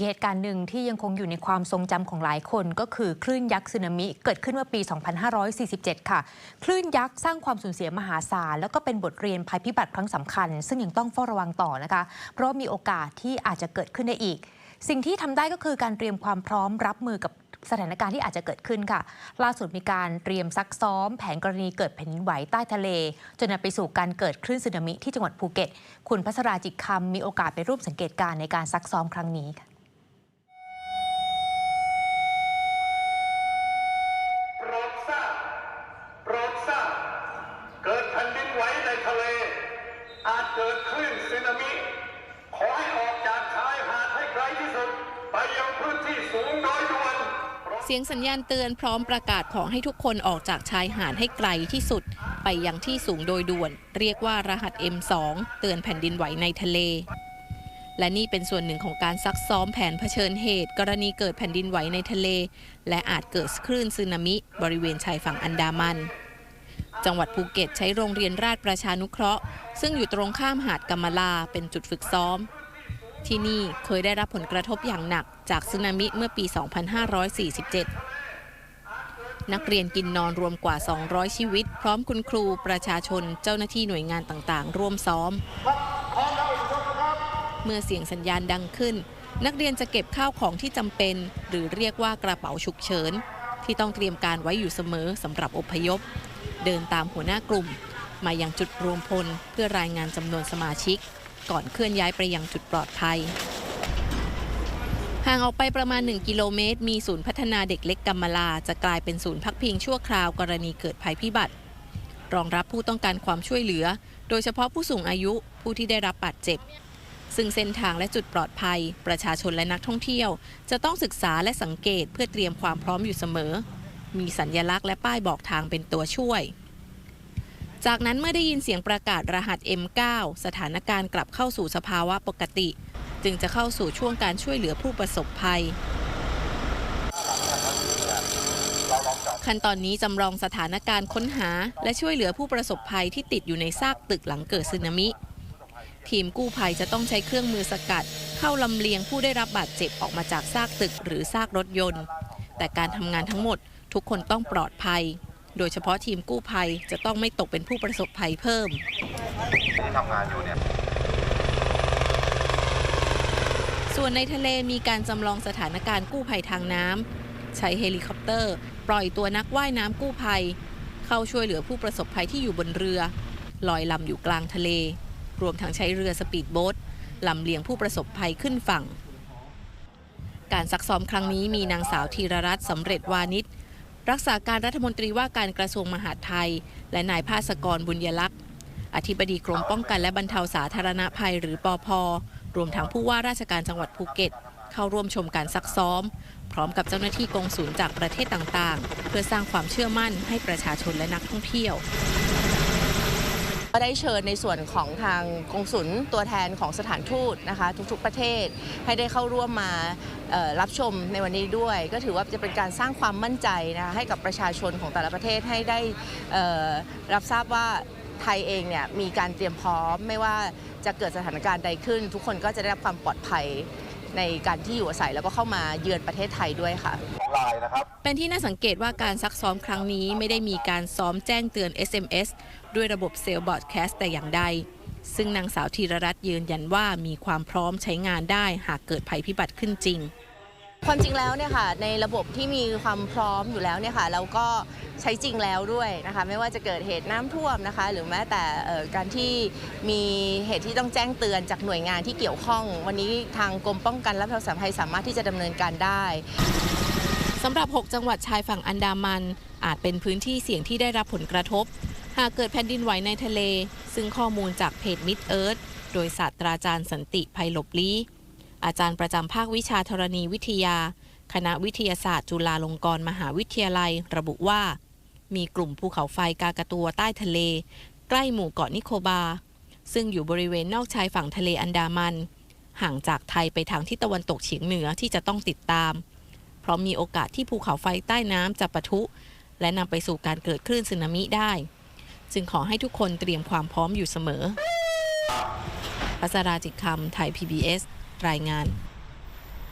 เหตุการณ์หนึ่งที่ยังคงอยู่ในความทรงจำของหลายคน ก็คือคลื่นยักษ์สึนามิเกิดขึ้นเมื่อปี 2547 ค่ะ คลื่นยักษ์สร้างความสูญเสียมหาศาล แล้วก็เป็นบทเรียนภัยพิบัติครั้งสำคัญ ซึ่งยังต้องเฝ้าระวังต่อนะคะ เพราะมีโอกาสที่อาจจะเกิดขึ้นได้อีก สิ่งที่ทำได้ก็คือการเตรียมความพร้อมรับมือกับสถานการณ์ที่อาจจะเกิดขึ้นค่ะ ล่าสุดมีการเตรียมซักซ้อม แผนกรณีเกิดแผ่นดินไหวใต้ทะเล จนนำไปสู่การเกิดคลื่นสึนามิที่จังหวัดภูเก็ต คุณพัชราจิตคำมีโอกาสไปร่วมสังเกตการณ์ในการซักซ้อมครั้งนี้ค่ะ เสียงสัญญาณเตือนพร้อมประกาศขอให้ทุกคนออกจากชายหาดให้ไกลที่สุด ไปยังที่สูงโดยด่วน เรียกว่ารหัส M2 เตือนแผ่นดินไหวในทะเล และนี่เป็นส่วนหนึ่งของการซักซ้อมแผนเผชิญเหตุ กรณีเกิดแผ่นดินไหวในทะเล และอาจเกิดคลื่นสึนามิ บริเวณชายฝั่งอันดามัน จังหวัดภูเก็ตใช้โรงเรียนราชประชานุเคราะห์ ซึ่งอยู่ตรงข้ามหาดกำมะลาเป็นจุดฝึกซ้อม ที่นี่เคยได้รับผลกระทบอย่างหนักจากสึนามิเมื่อปี 2547 นักเรียนกินนอนรวมกว่า 200 ชีวิต พร้อมคุณครูประชาชนเจ้าหน้าที่หน่วยงานต่างๆ ร่วมซ้อม เมื่อเสียงสัญญาณดังขึ้น นักเรียนจะเก็บข้าวของที่จำเป็น หรือเรียกว่ากระเป๋าฉุกเฉิน ที่ต้องเตรียมการไว้อยู่เสมอสำหรับอพยพ เดินตามหัวหน้ากลุ่ม มายังจุดรวมพลเพื่อรายงานจำนวนสมาชิก ก่อนเคลื่อนย้ายไปยังจุดปลอดภัยห่างออกไปประมาณ 1 กิโลเมตร มีศูนย์พัฒนาเด็กเล็กกัมมลา จะกลายเป็นศูนย์พักพิงชั่วคราวกรณีเกิดภัยพิบัติ รองรับผู้ต้องการความช่วยเหลือ โดยเฉพาะผู้สูงอายุผู้ที่ได้รับบาดเจ็บ ซึ่งเส้นทางและจุดปลอดภัย ประชาชนและนักท่องเที่ยว จะต้องศึกษาและสังเกตเพื่อเตรียมความพร้อมอยู่เสมอ มีสัญญลักษณ์และป้ายบอกทางเป็นตัวช่วย จากนั้นเมื่อได้ยินเสียงประกาศรหัส M9 สถานการณ์กลับเข้าสู่สภาวะปกติ จึงจะเข้าสู่ช่วงการช่วยเหลือผู้ประสบภัย ขั้นตอนนี้จำลองสถานการณ์ค้นหา และช่วยเหลือผู้ประสบภัยที่ติดอยู่ในซากตึกหลังเกิดสึนามิ ทีมกู้ภัยจะต้องใช้เครื่องมือสกัด เข้าลำเลียงผู้ได้รับบาดเจ็บออกมาจากซากตึกหรือซากรถยนต์ แต่การทำงานทั้งหมดทุกคนต้องปลอดภัย โดยเฉพาะทีมกู้ภัยจะต้องไม่ตกเป็นผู้ประสบภัยเพิ่มที่ทำงานอยู่เนี่ยส่วนในทะเลมีการจำลองสถานการณ์กู้ภัยทางน้ำใช้เฮลิคอปเตอร์ ปล่อยตัวนักว่ายน้ำกู้ภัย เข้าช่วยเหลือผู้ประสบภัยที่อยู่บนเรือ ลอยลำอยู่กลางทะเล รวมทั้งใช้เรือสปีดโบ๊ทลำเลียงผู้ประสบภัยขึ้นฝั่ง การซักซ้อมครั้งนี้มีนางสาวธีรรัตน์สำเร็จวานิช รักษาการรัฐมนตรีว่าการกระทรวงมหาดไทย และนายภาสกรบุญยลักษณ์ อธิบดีกรมป้องกันและบรรเทาสาธารณภัยหรือปอพรวมทั้งผู้ว่าราชการจังหวัดภูเก็ต เข้าร่วมชมการซักซ้อม พร้อมกับเจ้าหน้าที่กองศูนย์จากประเทศต่างๆ เพื่อสร้างความเชื่อมั่นให้ประชาชนและนักท่องเที่ยว ก็ได้เชิญในส่วนของทางกงสุลตัวแทนของสถานทูตนะคะทุกๆประเทศให้ได้เข้าร่วมมารับชมในวันนี้ด้วย ก็ถือว่าจะเป็นการสร้างความมั่นใจนะคะให้กับประชาชนของแต่ละประเทศให้ได้รับทราบว่าไทยเองเนี่ยมีการเตรียมพร้อมไม่ว่าจะเกิดสถานการณ์ใดขึ้น ทุกคนก็จะได้รับความปลอดภัย ในการที่อยู่อาศัยแล้วก็เข้ามาเยือนประเทศไทยด้วยค่ะลายนะครับเป็นที่น่าสังเกตว่าการซักซ้อมครั้งนี้ไม่ได้มีการซ้อมแจ้งเตือน SMS ด้วยระบบเซลล์บอดแคสต์แต่อย่างใด ซึ่งนางสาวธีรรัตน์ยืนยันว่ามีความพร้อมใช้งานได้หากเกิดภัยพิบัติขึ้นจริง ความจริงแล้วเนี่ยค่ะในระบบที่มีความพร้อมอยู่แล้วเนี่ยค่ะเราก็ใช้จริงแล้วด้วยนะคะไม่ว่าจะเกิดเหตุน้ำท่วมนะคะ หรือแม้แต่การที่มีเหตุที่ต้องแจ้งเตือนจากหน่วยงานที่เกี่ยวข้อง วันนี้ทางกรมป้องกันและบรรเทาสาธารณภัยสามารถที่จะดำเนินการได้สำหรับ 6 จังหวัดชายฝั่งอันดามัน อาจเป็นพื้นที่เสี่ยงที่ได้รับผลกระทบ หากเกิดแผ่นดินไหวในทะเล ซึ่งข้อมูลจากเพจมิดเอิร์ธโดยศาสตราจารย์สันติภัยหลบลี้ อาจารย์ประจำภาควิชาธรณีวิทยา คณะวิทยาศาสตร์จุฬาลงกรณ์มหาวิทยาลัย ระบุว่า มีกลุ่มภูเขาไฟกากะตัวใต้ทะเล ใกล้หมู่เกาะนิโคบา ซึ่งอยู่บริเวณนอกชายฝั่งทะเลอันดามัน ห่างจากไทยไปทางทิศตะวันตกเฉียงเหนือที่จะต้องติดตาม เพราะมีโอกาสที่ภูเขาไฟใต้น้ำจะปะทุ และนำไปสู่การเกิดคลื่นสึนามิได้ จึงขอให้ทุกคนเตรียมความพร้อมอยู่เสมอพัสราจิตคำไทย PBS รายงาน